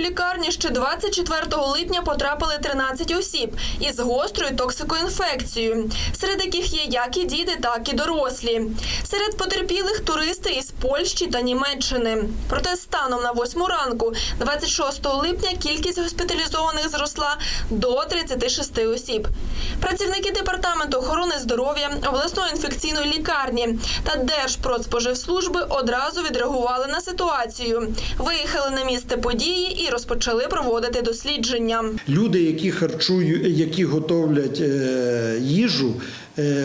лікарні ще 24 липня потрапили 13 осіб із гострою токсикоінфекцією, серед яких є як і діти, так і дорослі. Серед потерпілих туристи із Польщі та Німеччини. Проте станом на 8 ранку, 26 липня, кількість госпіталізованих зросла до 36 осіб. Працівники департаменту охорони здоров'я, обласної інфекційної лікарні та Держпродспоживслужби одразу відреагували на ситуацію. Виїхали на місце події і розпочали проводити дослідження. Люди, які харчують, які готовлять е, їжу,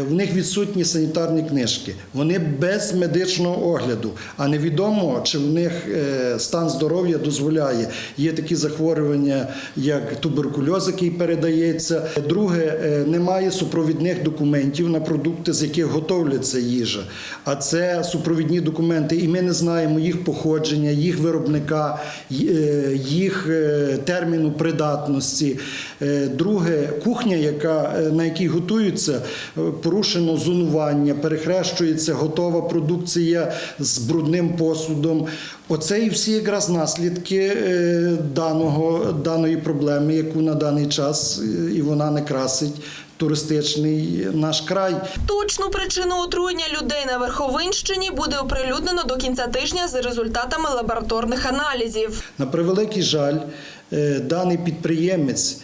в них відсутні санітарні книжки. Вони без медичного огляду, а невідомо, чи в них е, стан здоров'я дозволяє. Є такі захворювання, як туберкульоз, який передається. Друге, е, немає супровідних документів на продукти, з яких готовляться їжа. А це супровідні документи, і ми не знаємо їх походження, їх виробника, е, їх е, терміну придатності. Е, Друге, кухня, яка, е, на якій готуються, е, порушено зонування, перехрещується готова продукція з брудним посудом. Оце і всі якраз наслідки е, даного, даної проблеми, яку на даний час е, і вона не красить туристичний наш край. Точну причину отруєння людей на Верховинщині буде оприлюднено до кінця тижня за результатами лабораторних аналізів. На превеликий жаль, е, даний підприємець,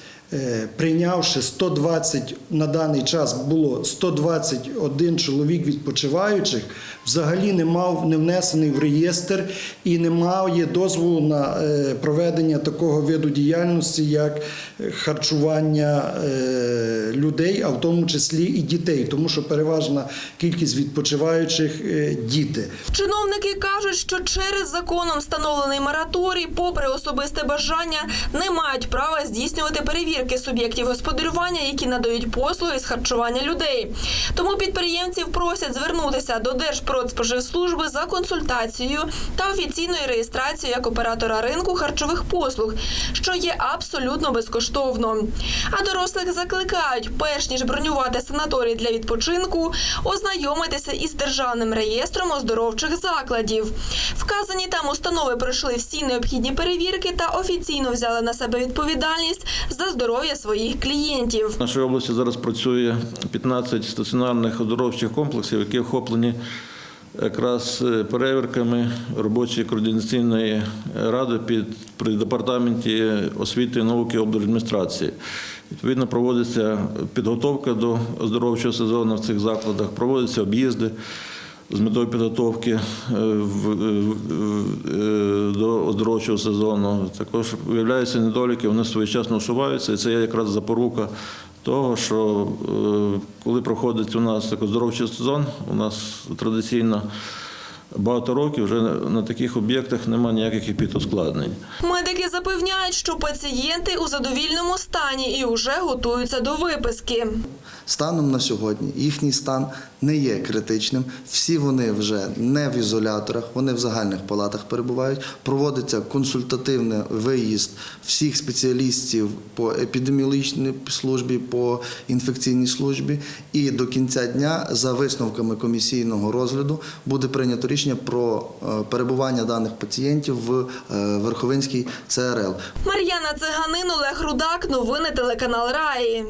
прийнявши 120, на даний час було 121 чоловік відпочиваючих, взагалі не мав не внесений в реєстр і не має дозволу на е, проведення такого виду діяльності, як е, харчування е, людей, а в тому числі і дітей, тому що переважна кількість відпочиваючих е, діти. Чиновники кажуть, що через законом встановлений мораторій, попри особисте бажання, не мають права здійснювати перевірки суб'єктів господарювання, які надають послуги з харчування людей. Тому підприємців просять звернутися до Держпродспоживслужби за консультацією та офіційною реєстрацією як оператора ринку харчових послуг, що є абсолютно безкоштовно. А дорослих закликають, перш ніж бронювати санаторій для відпочинку, ознайомитися із державним реєстром оздоровчих закладів. Вказані там установи пройшли всі необхідні перевірки та офіційно взяли на себе відповідальність за здоров'я своїх клієнтів. В нашій області зараз працює 15 стаціонарних оздоровчих комплексів, які охоплені якраз е, перевірками робочої координаційної ради під при департаменті освіти і науки облдержадміністрації. Відповідно, проводиться підготовка до оздоровчого сезону в цих закладах, проводяться об'їзди з метою підготовки е, в- е, до оздоровчого сезону. Також виявляються недоліки, вони своєчасно усуваються, і це є якраз запорука того, що е, коли проходить у нас такий оздоровчий сезон, у нас традиційно багато років вже на таких об'єктах немає ніяких епідускладнень. Медики запевняють, що пацієнти у задовільному стані і вже готуються до виписки. Станом на сьогодні їхній стан не є критичним. Всі вони вже не в ізоляторах, вони в загальних палатах перебувають. Проводиться консультативний виїзд всіх спеціалістів по епідеміологічній службі, по інфекційній службі. І до кінця дня, за висновками комісійного розгляду, буде прийнято рішення про е, перебування даних пацієнтів в е, Верховинській ЦРЛ. Мар'яна Циганин, Олег Рудак, новини телеканал Раї.